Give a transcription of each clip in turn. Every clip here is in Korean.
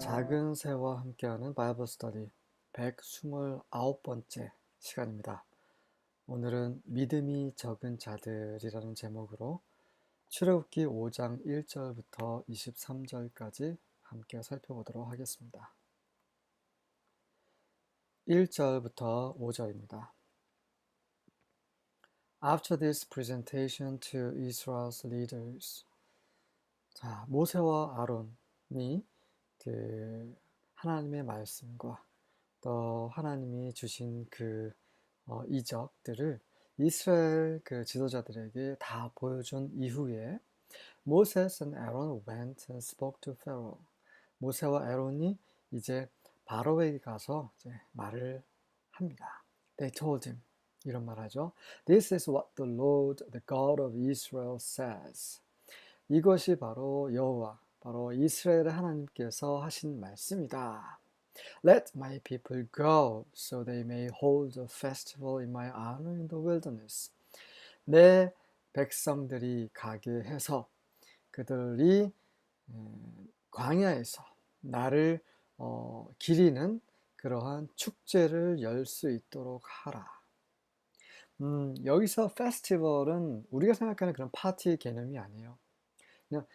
작은 새와 함께하는 바이블 스터디 129번째 시간입니다. 오늘은 믿음이 적은 자들이라는 제목으로 출애굽기 5장 1절부터 23절까지 함께 살펴보도록 하겠습니다. 1절부터 5절입니다. After this presentation to Israel's leaders, 자 모세와 아론이 그 하나님의 말씀과 또 하나님이 주신 그 어, 이적들을 이스라엘 그 지도자들에게 다 보여준 이후에 Moses and Aaron went and spoke to Pharaoh. 모세와 아론이 이제 바로에게 가서 이제 말을 합니다. They told him 이런 말하죠. This is what the Lord, the God of Israel says. 이것이 바로 여호와 바로 이스라엘의 하나님께서 하신 말씀이다. Let my people go so they may hold a festival in my honor in the wilderness. 내 백성들이 가게 해서 그들이 광야에서 나를 어, 기리는 그러한 축제를 열 수 있도록 하라. 음, 여기서 페스티벌은 우리가 생각하는 그런 파티 개념이 아니에요. 그냥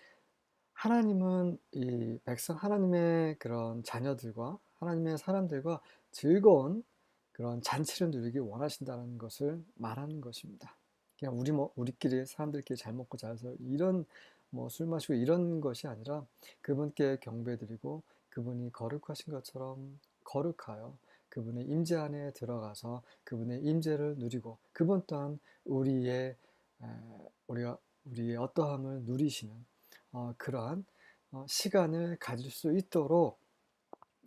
하나님은 이 백성 하나님의 그런 자녀들과 하나님의 사람들과 즐거운 그런 잔치를 누리기 원하신다는 것을 말하는 것입니다. 그냥 우리 뭐 우리끼리 사람들끼리 잘 먹고 잘살 이런 뭐 술 마시고 이런 것이 아니라 그분께 경배드리고 그분이 거룩하신 것처럼 거룩하여 그분의 임재 안에 들어가서 그분의 임재를 누리고 그분 또한 우리의 에, 우리가 우리의 어떠함을 누리시는 어, 그러한 어, 시간을 가질 수 있도록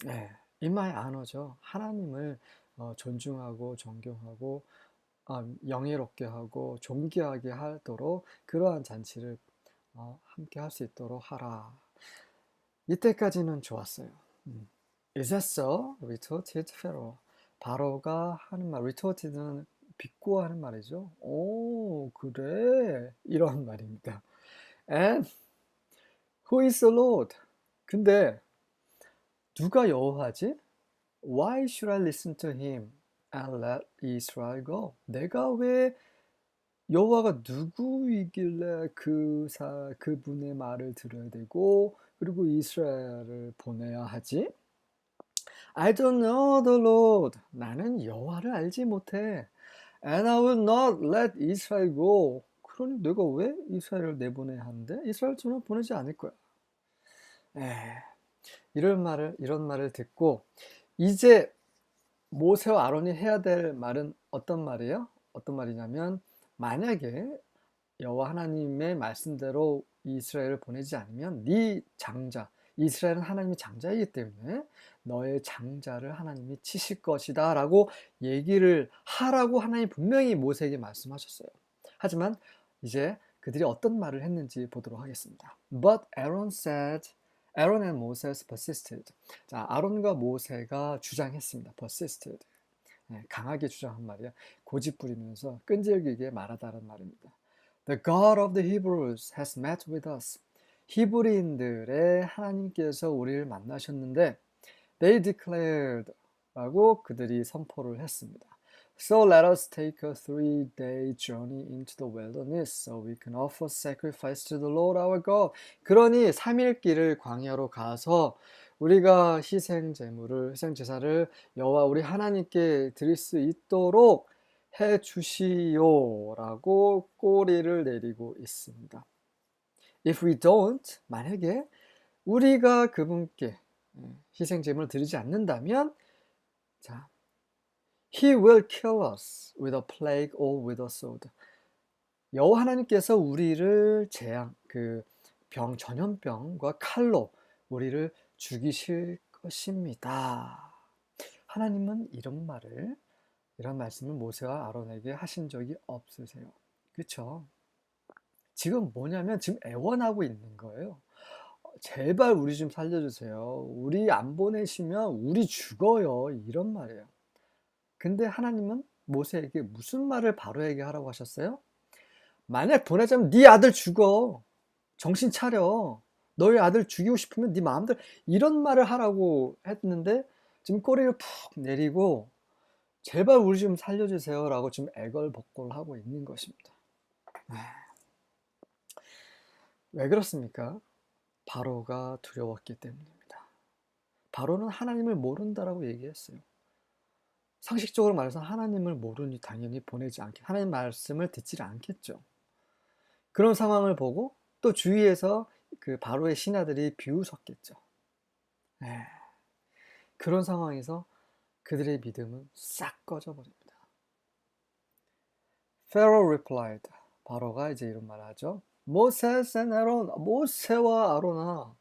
네, 인마의 안어죠. 하나님을 어, 존중하고 존경하고 어, 영예롭게 하고 존귀하게 하도록 그러한 잔치를 어, 함께 할 수 있도록 하라. 이때까지는 좋았어요. 음. So? retorted Pharaoh. 바로가 하는 말, retorted는 비꼬하는 말이죠. 오, 그래. 이런 말입니다. And who is the Lord? 근데 누가 여호와지? Why should I listen to him and let Israel go? 내가 왜 여호와가 누구이길래 그 사, 그분의 말을 들어야 되고 그리고 이스라엘을 보내야 하지? I don't know the Lord. 나는 여호와를 알지 못해. And I will not let Israel go. 그러니 내가 왜 이스라엘을 내보내야 하는데? 이스라엘 저는 보내지 않을 거야. 에, 이런 말을 이런 말을 듣고 이제 모세와 아론이 해야 될 말은 어떤 말이에요? 어떤 말이냐면 만약에 여호와 하나님의 말씀대로 이스라엘을 보내지 않으면 네 장자 이스라엘은 하나님의 장자이기 때문에 너의 장자를 하나님이 치실 것이다 라고 얘기를 하라고 하나님 분명히 모세에게 말씀하셨어요. 하지만 이제 그들이 어떤 말을 했는지 보도록 하겠습니다. But Aaron said, Aaron and Moses persisted. 자, 아론과 모세가 주장했습니다. persisted. 네, 강하게 주장한 말이야. 고집 부리면서 끈질기게 말하다는 말입니다. The God of the Hebrews has met with us. 히브리인들의 하나님께서 우리를 만나셨는데 they declared 라고 그들이 선포를 했습니다. So let us take a three-day journey into the wilderness so we can offer sacrifice to the Lord our God. 그러니 3일 길을 광야로 가서 우리가 희생 제물을 희생 제사를 여호와 우리 하나님께 드릴 수 있도록 해 주시오라고 꼬리를 내리고 있습니다. If we don't, 만약에 우리가 그분께 희생 제물을 드리지 않는다면 자, He will kill us with a plague or with a sword. 여호와 하나님께서 우리를 재앙 그 병 전염병과 칼로 우리를 죽이실 것입니다. 하나님은 이런 말을 이런 말씀을 모세와 아론에게 하신 적이 없으세요. 그렇죠? 지금 뭐냐면 지금 애원하고 있는 거예요. 제발 우리 좀 살려주세요. 우리 안 보내시면 우리 죽어요. 이런 말이에요. 근데 하나님은 모세에게 무슨 말을 바로에게 하라고 하셨어요? 만약 보내자면 네 아들 죽어. 정신 차려. 너희 아들 죽이고 싶으면 네 마음대로 이런 말을 하라고 했는데 지금 꼬리를 푹 내리고 제발 우리 좀 살려주세요라고 지금 애걸복걸 하고 있는 것입니다. 왜 그렇습니까? 바로가 두려웠기 때문입니다. 바로는 하나님을 모른다라고 얘기했어요. 상식적으로 말해서 하나님을 모르니 당연히 보내지 않겠, 하나님 말씀을 듣지 않겠죠. 그런 상황을 보고 또 주위에서 그 바로의 신하들이 비웃었겠죠. 네. 그런 상황에서 그들의 믿음은 싹 꺼져버립니다. Pharaoh replied. 바로가 이제 이런 말을 하죠. Moses and Aaron, 모세와 아론아,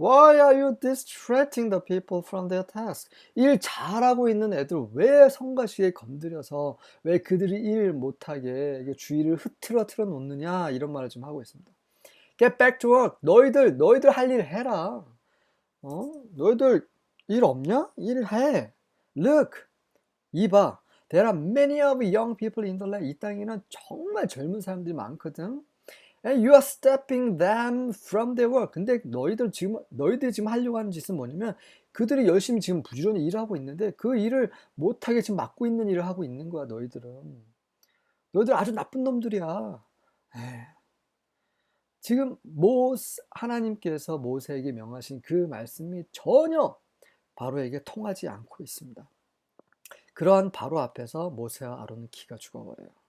Why are you distracting the people from their task? 일 잘하고 있는 애들 왜 성가시에 건드려서 왜 그들이 일 못하게 주의를 흐트러 틀어 놓느냐 이런 말을 좀 하고 있습니다. Get back to work. 너희들 너희들 할 일 해라. 어? 너희들 일 없냐? 일 해. Look. 이봐. There are many of young people in the land. 이 땅에는 정말 젊은 사람들이 많거든. And you are stepping them from their work. 근데 너희들 지금 너희들이 지금 하려고 하는 짓은 뭐냐면 그들이 열심히 지금 부지런히 일하고 있는데 그 일을 못하게 지금 막고 있는 일을 하고 있는 거야 너희들은. 너희들 아주 나쁜 놈들이야. 에이. 지금 모 하나님께서 모세에게 명하신 그 말씀이 전혀 바로에게 통하지 않고 있습니다. 그러한 바로 앞에서 모세와 아론은 기가 죽어버려요.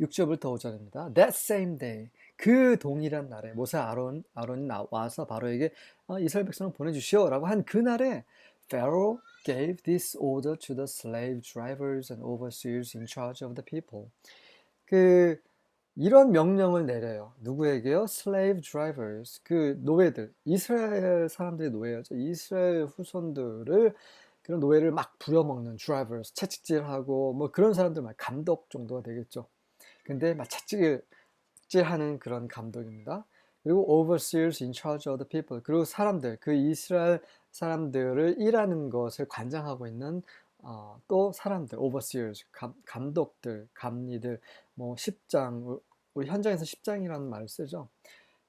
6절부터 5절입니다. That same day, 그 동일한 날에 모세 아론, 아론이 나와서 바로에게 어, 이스라엘 백성을 보내주시오라고 한 그날에 Pharaoh gave this order to the slave drivers and overseers in charge of the people. 그 이런 명령을 내려요. 누구에게요? slave drivers. 그 노예들. 이스라엘 사람들의 노예였죠. 이스라엘 후손들을 그런 노예를 막 부려먹는 drivers, 채찍질하고 뭐 그런 사람들 말 감독 정도가 되겠죠. 근데 막 채찍질하는 그런 감독입니다. 그리고 overseers in charge of the people. 그리고 사람들, 그 이스라엘 사람들을 일하는 것을 관장하고 있는 어, 또 사람들, overseers, 감, 감독들, 감리들, 뭐 십장, 우리 현장에서 십장이라는 말을 쓰죠.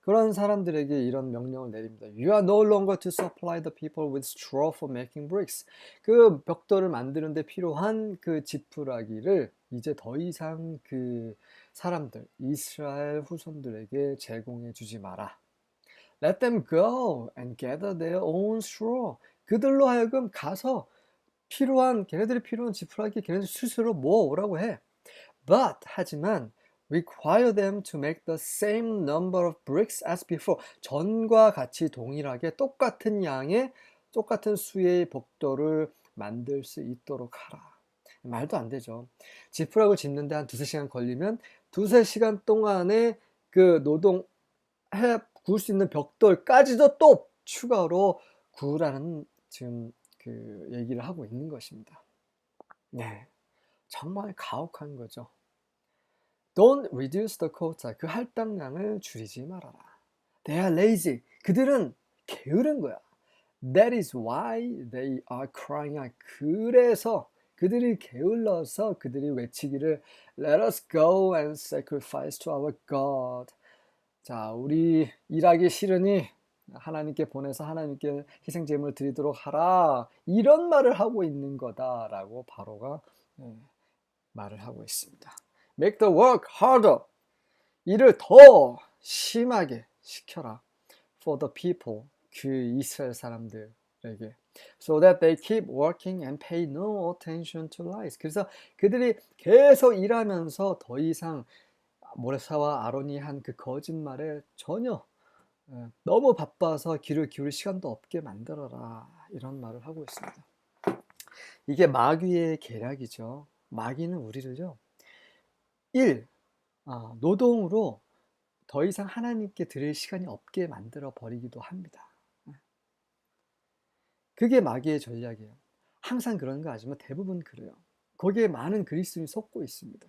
그런 사람들에게 이런 명령을 내립니다. You are no longer to supply the people with straw for making bricks. 그 벽돌을 만드는데 필요한 그 지푸라기를 이제 더 이상 그 사람들, 이스라엘 후손들에게 제공해 주지 마라. Let them go and gather their own straw. 그들로 하여금 가서 필요한 걔네들이 필요한 지푸라기 걔네들 스스로 모아오라고 해. But 하지만 require them to make the same number of bricks as before. 전과 같이 동일하게 똑같은 양의 똑같은 수의 벽돌을 만들 수 있도록 하라. 말도 안 되죠. 지푸라기를 짓는데 한 두세 시간 걸리면 두세 시간 동안에 그 노동 해 구울 수 있는 벽돌까지도 또 추가로 구우라는 지금 그 얘기를 하고 있는 것입니다. 네. 정말 가혹한 거죠. Don't reduce the quota. 그 할당량을 줄이지 말아라. They are lazy. 그들은 게으른 거야. That is why they are crying. 그래서 그들이 게을러서 그들이 외치기를 Let us go and sacrifice to our God. 자, 우리 일하기 싫으니 하나님께 보내서 하나님께 희생 제물을 드리도록 하라. 이런 말을 하고 있는 거다라고 바로가 말을 하고 있습니다. Make the work harder. 일을 더 심하게 시켜라. For the people. 그 이스라엘 사람들에게. So that they keep working and pay no attention to lies. 그래서 그들이 계속 일하면서 더 이상 모레사와 아론이 한 그 거짓말에 전혀 너무 바빠서 귀를 기울일 시간도 없게 만들어라. 이런 말을 하고 있습니다. 이게 마귀의 계략이죠. 마귀는 우리를요. 1. 어, 노동으로 더 이상 하나님께 드릴 시간이 없게 만들어 버리기도 합니다. 그게 마귀의 전략이에요. 항상 그런 거 아니지만 대부분 그래요. 거기에 많은 그리스도인이 속고 있습니다.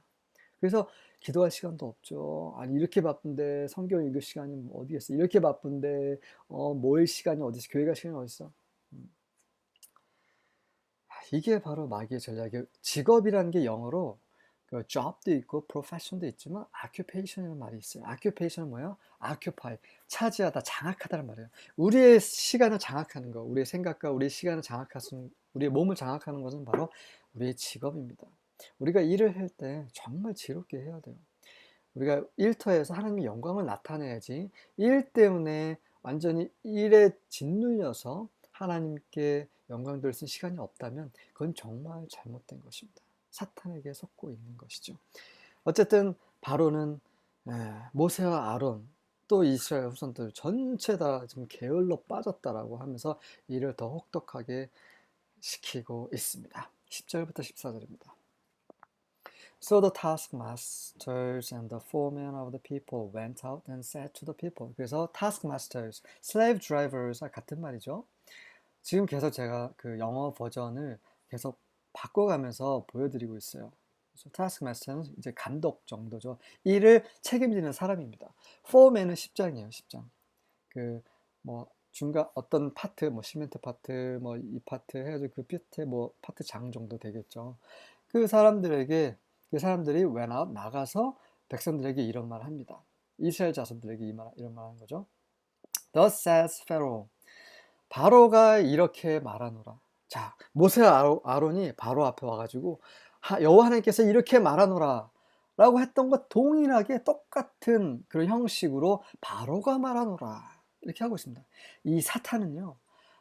그래서 기도할 시간도 없죠. 아니 이렇게 바쁜데 성경 읽을 시간이 뭐 어디 있어? 이렇게 바쁜데 어, 모일 시간이 어디 있어? 교회 갈 시간이 어디 있어? 음. 이게 바로 마귀의 전략이에요. 직업이라는 게 영어로 그 job도 있고 profession도 있지만 occupation이라는 말이 있어요. occupation은 뭐예요? occupy, 차지하다, 장악하다는 말이에요. 우리의 시간을 장악하는 거, 우리의 생각과 우리의 시간을 장악하는, 우리의 몸을 장악하는 것은 바로 우리의 직업입니다. 우리가 일을 할 때 정말 지롭게 해야 돼요. 우리가 일터에서 하나님의 영광을 나타내야지 일 때문에 완전히 일에 짓눌려서 하나님께 영광 돌릴 시간이 없다면 그건 정말 잘못된 것입니다. 사탄에게 속고 있는 것이죠. 어쨌든 바로는 모세와 아론 또 이스라엘 후손들 전체 다 지금 게을러 빠졌다라고 하면서 이를 더 혹독하게 시키고 있습니다. 10절부터 14절입니다. So the taskmasters and the foremen of the people went out and said to the people. 그래서 taskmasters, slave drivers 같은 말이죠. 지금 계속 제가 그 영어 버전을 계속 바꿔가면서 보여드리고 있어요. 그래서 taskmaster는 이제 감독 정도죠. 일을 책임지는 사람입니다. foreman은 10장이에요. 10장. 그 뭐 중간 어떤 파트, 뭐 시멘트 파트, 뭐 이 파트 해가지고 그 밑에 뭐 파트 장 정도 되겠죠. 그 사람들에게 그 사람들이 went out 나가서 백성들에게 이런 말을 합니다. 이스라엘 자손들에게 이 말, 이런 말 하는 거죠. Thus says Pharaoh. 바로가 이렇게 말하노라. 자, 모세와 아론이 바로 앞에 와가지고 여호와 하나님께서 이렇게 말하노라 라고 했던 것 동일하게 똑같은 그런 형식으로 바로가 말하노라 이렇게 하고 있습니다. 이 사탄은요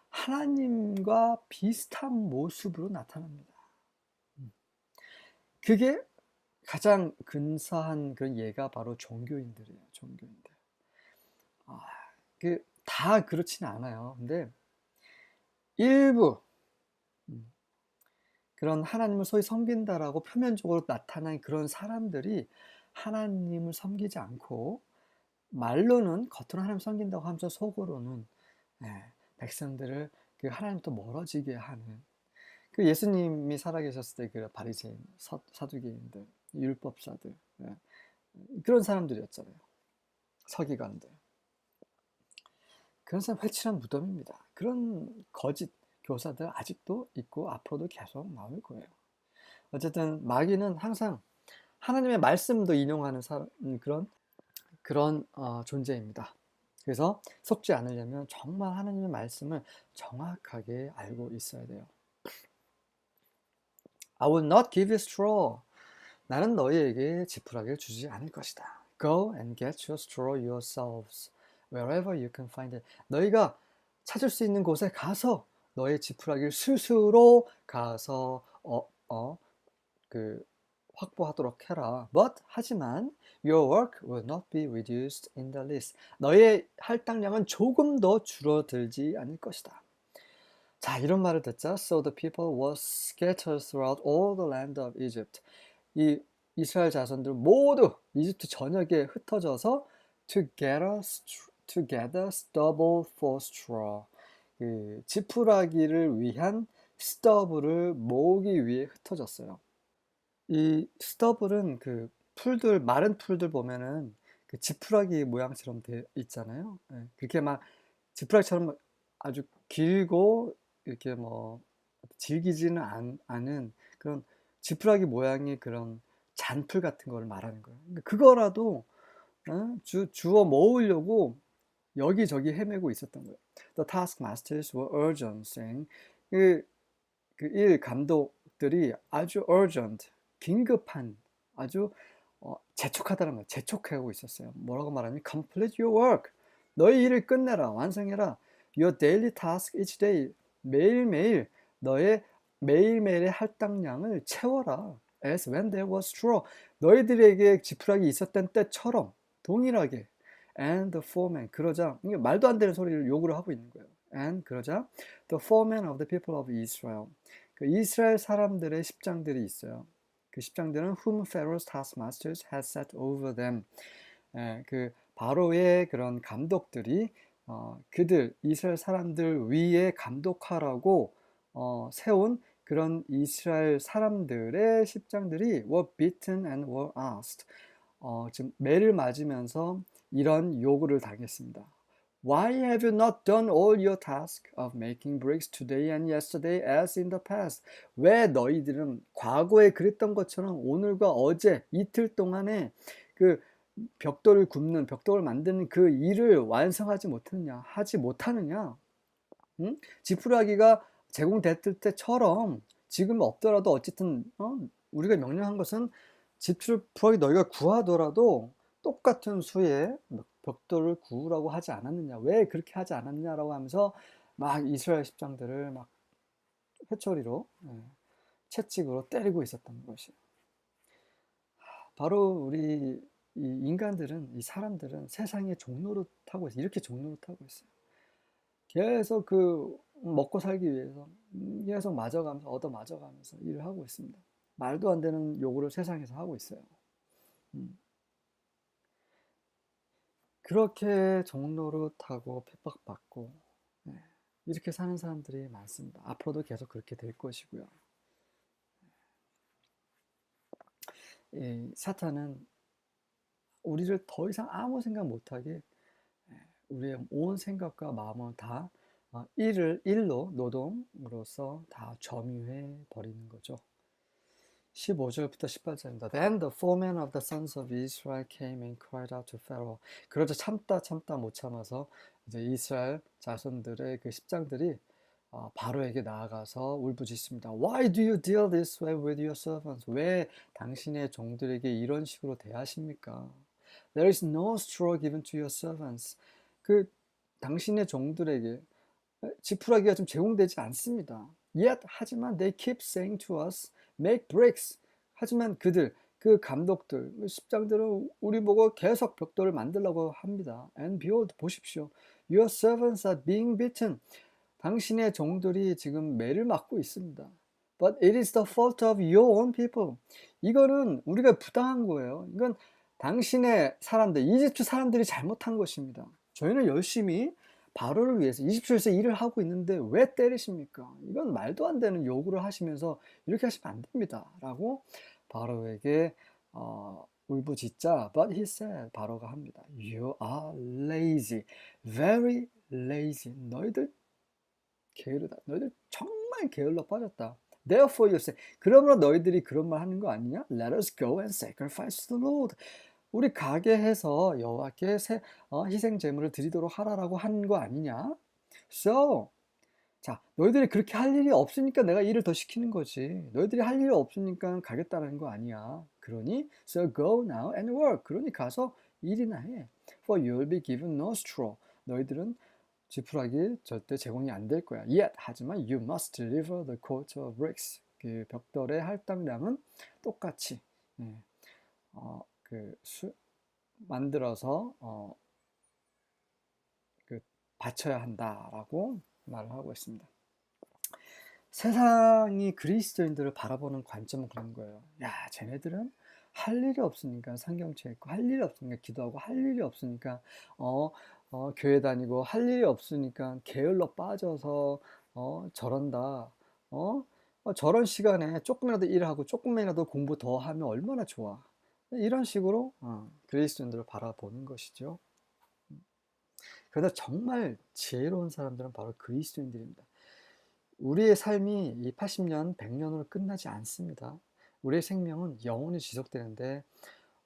하나님과 비슷한 모습으로 나타납니다. 음. 그게 가장 근사한 그런 예가 바로 종교인들이에요. 종교인들. 아, 그 다 그렇지는 않아요. 근데 일부 음, 그런 하나님을 소위 섬긴다라고 표면적으로 나타난 그런 사람들이 하나님을 섬기지 않고 말로는 겉으로 하나님 섬긴다고 하면서 속으로는 네, 백성들을 그 하나님부터 멀어지게 하는 그 예수님이 살아계셨을 때 그 바리새인 사두개인들 율법사들 예. 그런 사람들이었잖아요. 서기관들. 그런 사람 회칠한 무덤입니다. 그런 거짓 교사들 아직도 있고 앞으로도 계속 나올 거예요. 어쨌든 마귀는 항상 하나님의 말씀도 인용하는 사람, 음, 그런 그런 어, 존재입니다. 그래서 속지 않으려면 정말 하나님의 말씀을 정확하게 알고 있어야 돼요. I will not give you straw. 나는 너희에게 지푸라기를 주지 않을 것이다. Go and get your straw yourselves, wherever you can find it. 너희가 찾을 수 있는 곳에 가서 너의 지푸라기를 스스로 가서 어, 어, 그 확보하도록 해라. But 하지만 your work will not be reduced in the least. 너의 할당량은 조금 더 줄어들지 않을 것이다. 자, 이런 말을 듣자. So the people were scattered throughout all the land of Egypt. 이 이스라엘 자손들 모두 이집트 전역에 흩어져서 together, together stubble for straw. 그 지푸라기를 위한 스터블을 모으기 위해 흩어졌어요. 이 스터블은 그 풀들 마른 풀들 보면은 그 지푸라기 모양처럼 돼 있잖아요. 네, 그렇게 막 지푸라기처럼 아주 길고 이렇게 뭐 질기지는 않, 않은 그런 지푸라기 모양의 그런 잔풀 같은 걸 말하는 거예요. 그러니까 그거라도 어? 주, 주워 모으려고 여기저기 헤매고 있었던 거예요. The taskmasters were urgent, saying 그, 그일 감독들이 아주 urgent, 긴급한, 아주 어, 재촉하다는 거예요. 재촉하고 있었어요. 뭐라고 말하면 complete your work. 너의 일을 끝내라, 완성해라. Your daily task each day. 매일매일 너의 매일매일의 할당량을 채워라. As when there was straw. 너희들에게 지푸라기 있었던 때처럼 동일하게. And the foreman. 그러자 이게 말도 안 되는 소리를 요구를 하고 있는 거예요. And 그러자 the foreman of the people of Israel. 그 이스라엘 사람들의 십장들이 있어요. 그 십장들은 whom Pharaoh's taskmasters had set over them. 예, 그 바로의 그런 감독들이 어, 그들 이스라엘 사람들 위에 감독하라고 어, 세운 그런 이스라엘 사람들의 십장들이 were beaten and were asked. 어, 지금 매를 맞으면서 이런 요구를 당했습니다. Why have you not done all your task of making bricks today and yesterday as in the past? 왜 너희들은 과거에 그랬던 것처럼 오늘과 어제 이틀 동안에 그 벽돌을 굽는 벽돌을 만드는 그 일을 완성하지 못하느냐 하지 못하느냐 응? 지푸라기가 제공됐을 때처럼 지금 없더라도 어쨌든 어? 우리가 명령한 것은 지푸라기 너희가 구하더라도 똑같은 수의 벽돌을 구우라고 하지 않았느냐 왜 그렇게 하지 않았느냐라고 하면서 막 이스라엘 십장들을 막 회초리로 예, 채찍으로 때리고 있었던 것이에요. 바로 우리 이 인간들은 이 사람들은 세상의 종로를 타고 있어요. 이렇게 종로를 타고 있어요. 계속 그 먹고 살기 위해서 계속 맞아가면서 얻어 맞아가면서 일을 하고 있습니다. 말도 안 되는 요구를 세상에서 하고 있어요. 음. 그렇게 종로를 타고 핍박받고 네, 이렇게 사는 사람들이 많습니다. 앞으로도 계속 그렇게 될 것이고요. 이 사탄은 우리를 더 이상 아무 생각 못하게 예, 우리의 온 생각과 마음을 다 어, 일을 일로 노동으로서 다 점유해 버리는 거죠. 15절부터 18절입니다. Then the foreman of the sons of Israel came and cried out to Pharaoh. 그러자 참다 참다 못 참아서 이제 이스라엘 자손들의 그 십장들이 어, 바로에게 나아가서 울부짖습니다. Why do you deal this way with your servants? 왜 당신의 종들에게 이런 식으로 대하십니까? There is no straw given to your servants. 그 당신의 종들에게 지푸라기가 좀 제공되지 않습니다. Yet 하지만 they keep saying to us, make bricks. 하지만 그들 그 감독들 십장들은 우리 보고 계속 벽돌을 만들라고 합니다. And behold 보십시오. Your servants are being beaten. 당신의 종들이 지금 매를 맞고 있습니다. But it is the fault of your own people. 이거는 우리가 부당한 거예요. 이건 당신의 사람들, 이집트 사람들이 잘못한 것입니다. 저희는 열심히 바로를 위해서 이집트에서 일을 하고 있는데 왜 때리십니까? 이건 말도 안 되는 요구를 하시면서 이렇게 하시면 안 됩니다. 라고 바로에게 어, 울부짖자 but he said 바로가 합니다. You are lazy, very lazy. 너희들 게으르다. 너희들 정말 게을러 빠졌다. Therefore you say, 그러므로 너희들이 그런 말 하는 거 아니냐? Let us go and sacrifice to the Lord. 우리 가게 해서 여호와께 어, 희생 제물을 드리도록 하라라고 한 거 아니냐? So, 자, 너희들이 그렇게 할 일이 없으니까 내가 일을 더 시키는 거지. 너희들이 할 일이 없으니까 가겠다는 거 아니야. 그러니, so go now and work. 그러니 가서 일이나 해. For you will be given no straw. 너희들은 지푸라기 절대 제공이 안 될 거야. Yet, 하지만 you must deliver the quota of bricks. 그 벽돌의 할당량은 똑같이 예, 어, 그 수, 만들어서 어, 그 바쳐야 한다라고 말을 하고 있습니다. 세상이 그리스도인들을 바라보는 관점은 그런 거예요. 야, 쟤네들은 할 일이 없으니까 상경체 있고 할 일이 없으니까 기도하고 할 일이 없으니까 어, 어, 교회 다니고 할 일이 없으니까 게을러 빠져서 어, 저런다. 어? 어, 저런 시간에 조금이라도 일하고 조금이라도 공부 더 하면 얼마나 좋아. 이런 식으로 어, 그리스도인들을 바라보는 것이죠. 그러나 정말 지혜로운 사람들은 바로 그리스도인들입니다. 우리의 삶이 이 80년, 100년으로 끝나지 않습니다. 우리의 생명은 영원히 지속되는데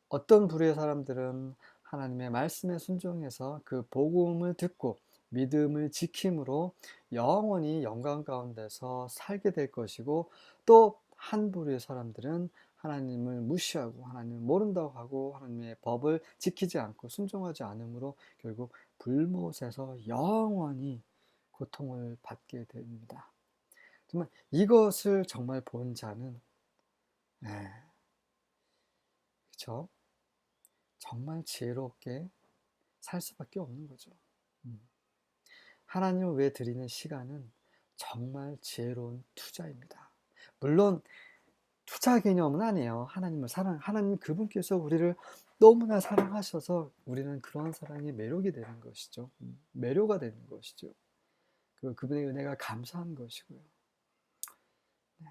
어떤 부류의 사람들은 하나님의 말씀에 순종해서 그 복음을 듣고 믿음을 지킴으로 영원히 영광 가운데서 살게 될 것이고 또 한 부류의 사람들은 하나님을 무시하고 하나님을 모른다고 하고 하나님의 법을 지키지 않고 순종하지 않으므로 결국 불못에서 영원히 고통을 받게 됩니다. 정말 이것을 정말 본 자는 네. 그렇죠? 정말 지혜롭게 살 수밖에 없는 거죠. 음. 하나님을 위해 드리는 시간은 정말 지혜로운 투자입니다. 물론 투자 개념은 아니에요. 하나님을 사랑, 하나님 그분께서 우리를 너무나 사랑하셔서 우리는 그러한 사랑이 매력이 되는 것이죠. 음, 매료가 되는 것이죠. 그 그분의 은혜가 감사한 것이고요. 네.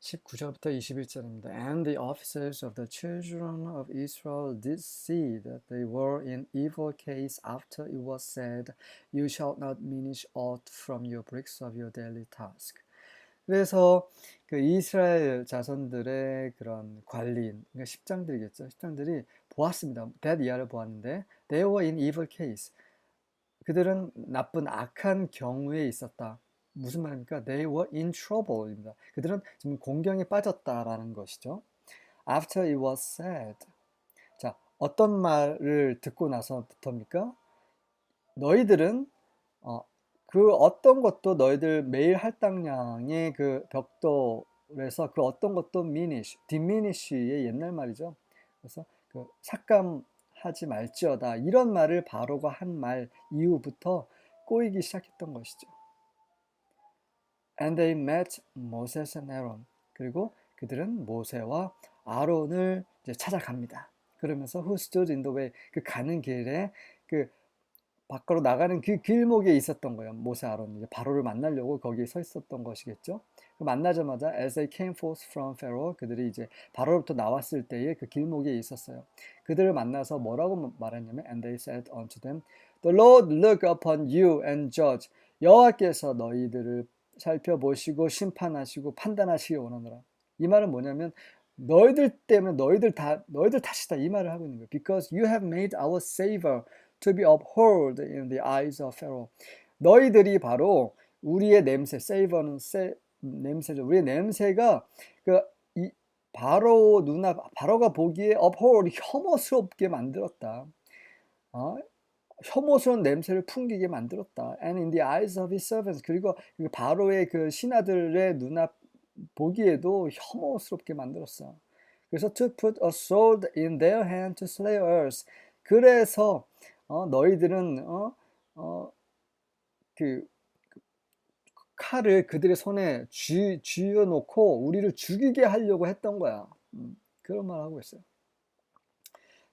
19절부터 21절입니다. And the officers of the children of Israel did see that they were in evil case after it was said, You shall not diminish aught from your bricks of your daily task. 그래서 그 이스라엘 자손들의 그런 관리인, 그러니까 십장들이겠죠. 십장들이 보았습니다. that 이하를 보았는데, they were in evil case. 그들은 나쁜 악한 경우에 있었다. 무슨 말입니까? They were in trouble입니다. 그들은 지금 공경에 빠졌다라는 것이죠. After it was said. 자, 어떤 말을 듣고 나서부터입니까? 너희들은 어, 그 어떤 것도 너희들 매일 할당량의 그 벽돌에서 그 어떤 것도 minish, diminish의 옛날 말이죠. 그래서 그 삭감하지 말지어다 이런 말을 바로가 한 말 이후부터 꼬이기 시작했던 것이죠. And they met Moses and Aaron. 그리고 그들은 모세와 아론을 찾아갑니다. 그러면서 who stood in the way 그 가는 길에 그 밖으로 나가는 그 길목에 있었던 거예요. 모세 아론 이제 바로를 만나려고 거기에 서 있었던 것이겠죠. 그 만나자마자 as they came forth from Pharaoh 그들이 이제 바로로부터 나왔을 때에 그 길목에 있었어요. 그들을 만나서 뭐라고 말했냐면 and they said unto them the Lord look upon you and judge 여호와께서 너희들을 살펴보시고 심판하시고 판단하시기 원하노라. 이 말은 뭐냐면 너희들 때문에 너희들 다 너희들 탓이다 이 말을 하고 있는 거예요. Because you have made our savior to be abhorred in the eyes of Pharaoh. 너희들이 바로 우리의 냄새, savor는 세, 냄새죠. 우리의 냄새가 그 이, 바로 누나 바로가 보기에 abhorred 혐오스럽게 만들었다. 어? 혐오스러운 냄새를 풍기게 만들었다. And in the eyes of his servants. 그리고 바로의 그 신하들의 눈앞 보기에도 혐오스럽게 만들었어. 그래서 to put a sword in their hand to slay us. 그래서 어, 너희들은 어, 어, 그 칼을 그들의 손에 쥐, 쥐어 놓고 우리를 죽이게 하려고 했던 거야. 음, 그런 말 하고 있어요.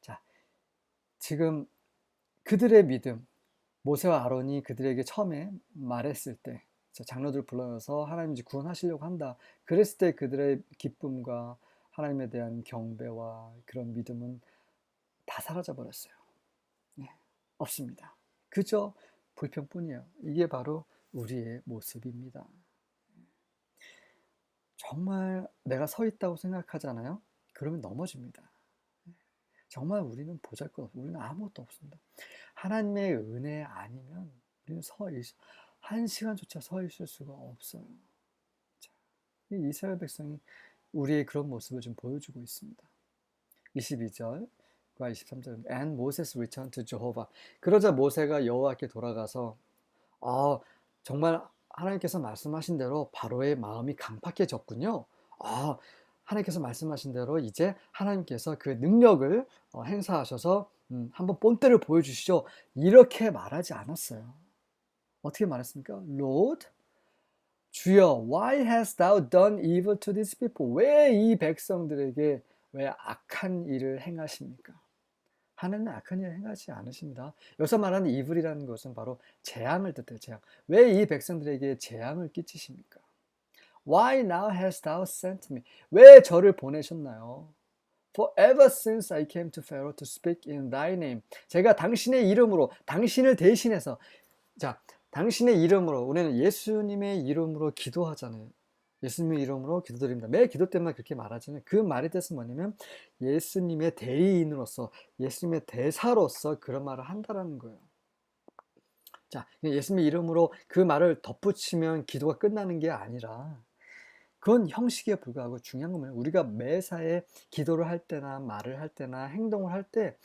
자, 지금 그들의 믿음, 모세와 아론이 그들에게 처음에 말했을 때, 장로들 불러서 하나님 이 구원하시려고 한다. 그랬을 때 그들의 기쁨과 하나님에 대한 경배와 그런 믿음은 다 사라져 버렸어요. 네, 없습니다. 그저 불평뿐이에요. 이게 바로 우리의 모습입니다. 정말 내가 서 있다고 생각하잖아요. 그러면 넘어집니다. 정말 우리는 보잘것 없어. 우리는 아무것도 없습니다. 하나님의 은혜 아니면 우리는 서 있, 한 시간조차 서 있을 수가 없어요. 자, 이스라엘 백성이 우리의 그런 모습을 좀 보여주고 있습니다. 22절 과 23절. And Moses returned to Jehovah. 그러자 모세가 여호와께 돌아가서 아, 정말 하나님께서 말씀하신 대로 바로의 마음이 강팍해졌군요. 아, 하나님께서 말씀하신 대로 이제 하나님께서 그 능력을 어, 행사하셔서 음, 한번 본때를 보여주시죠. 이렇게 말하지 않았어요. 어떻게 말했습니까? Lord, 주여, why hast thou done evil to these people? 왜 이 백성들에게 왜 악한 일을 행하십니까? 하나님은 악한 일을 행하지 않으십니다. 여기서 말하는 이불이라는 것은 바로 재앙을 뜻해요. 재앙. 왜 이 백성들에게 재앙을 끼치십니까? Why now hast thou sent me? 왜 저를 보내셨나요? For ever since I came to Pharaoh to speak in thy name. 제가 당신의 이름으로, 당신을 대신해서, 자, 당신의 이름으로, 우리는 예수님의 이름으로 기도하잖아요. 예수님의 이름으로 기도드립니다. 매 기도 때마다 그렇게 말하잖아요. 그 말의 뜻은 뭐냐면 예수님의 대리인으로서, 예수님의 대사로서 그런 말을 한다라는 거예요. 자, 예수님의 이름으로 그 말을 덧붙이면 기도가 끝나는 게 아니라 그건 형식에 불과하고 중요한 건 우리가 매사에 기도를 할 때나 말을 할 때나 행동을 할 때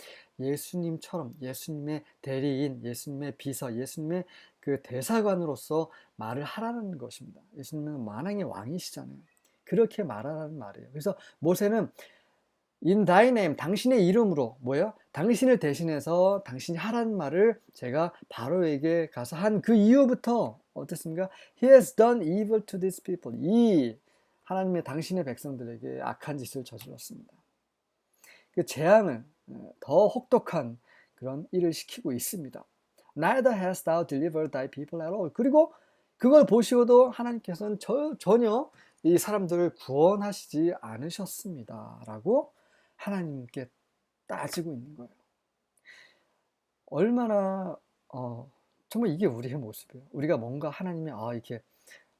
예수님처럼 예수님의 대리인, 예수님의 비서, 예수님의 그 대사관으로서 말을 하라는 것입니다. 예수님은 만왕의 왕이시잖아요. 그렇게 말하라는 말이에요. 그래서 모세는 in thy name, 당신의 이름으로, 뭐예요? 당신을 대신해서 당신이 하라는 말을 제가 바로에게 가서 한 그 이후부터 어떻습니까? He has done evil to these people. 이 하나님의 당신의 백성들에게 악한 짓을 저질렀습니다. 그 재앙을 더 혹독한 그런 일을 시키고 있습니다. Neither hast thou delivered thy people at all. 그리고 그걸 보시고도 하나님께서는 저, 전혀 이 사람들을 구원하시지 않으셨습니다. 라고 하나님께 따지고 있는 거예요. 얼마나, 어, 정말 이게 우리의 모습이에요. 우리가 뭔가 하나님이, 아, 이렇게,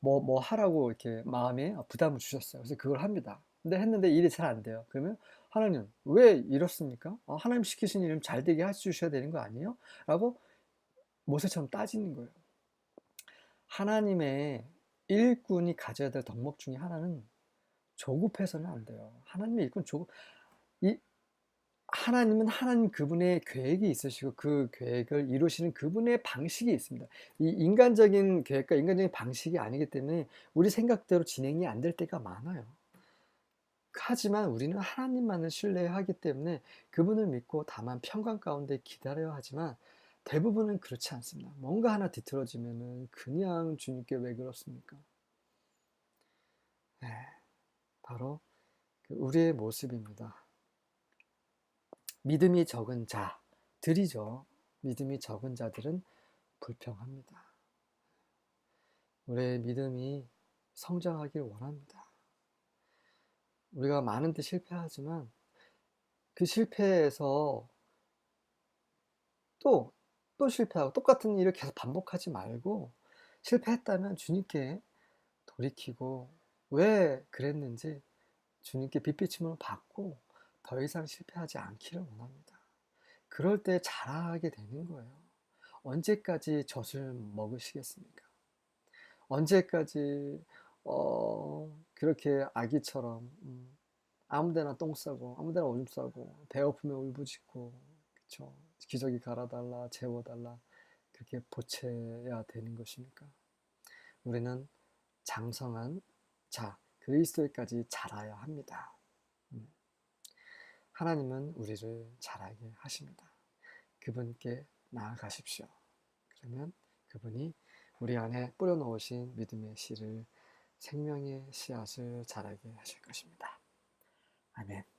뭐, 뭐 하라고 이렇게 마음에 부담을 주셨어요. 그래서 그걸 합니다. 근데 했는데 일이 잘 안 돼요. 그러면 하나님, 왜 이렇습니까? 아, 하나님 시키신 일은 잘 되게 해주셔야 되는 거 아니에요? 라고 모세처럼 따지는 거예요. 하나님의 일꾼이 가져야 될 덕목 중에 하나는 조급해서는 안 돼요. 하나님의 일꾼 조급, 이, 하나님은 하나님 그분의 계획이 있으시고 그 계획을 이루시는 그분의 방식이 있습니다. 이 인간적인 계획과 인간적인 방식이 아니기 때문에 우리 생각대로 진행이 안 될 때가 많아요. 하지만 우리는 하나님만을 신뢰하기 때문에 그분을 믿고 다만 평강 가운데 기다려야 하지만 대부분은 그렇지 않습니다. 뭔가 하나 뒤틀어지면은 그냥 주님께 왜 그렇습니까? 네, 바로 그 우리의 모습입니다. 믿음이 적은 자들이죠. 믿음이 적은 자들은 불평합니다. 우리의 믿음이 성장하길 원합니다. 우리가 많은 데 실패하지만 그 실패에서 또, 또 실패하고 똑같은 일을 계속 반복하지 말고 실패했다면 주님께 돌이키고 왜 그랬는지 주님께 빗비침을 받고 더 이상 실패하지 않기를 원합니다. 그럴 때 자라게 되는 거예요. 언제까지 젖을 먹으시겠습니까? 언제까지 어, 그렇게 아기처럼 음, 아무데나 똥 싸고 아무데나 오줌 싸고 배고프면 울부짖고 그쵸 기저귀 갈아달라 재워달라 그렇게 보채야 되는 것입니까? 우리는 장성한 자 그리스도에까지 자라야 합니다. 음. 하나님은 우리를 자라게 하십니다. 그분께 나아가십시오. 그러면 그분이 우리 안에 뿌려놓으신 믿음의 씨를 생명의 씨앗을 자라게 하실 것입니다. 아멘.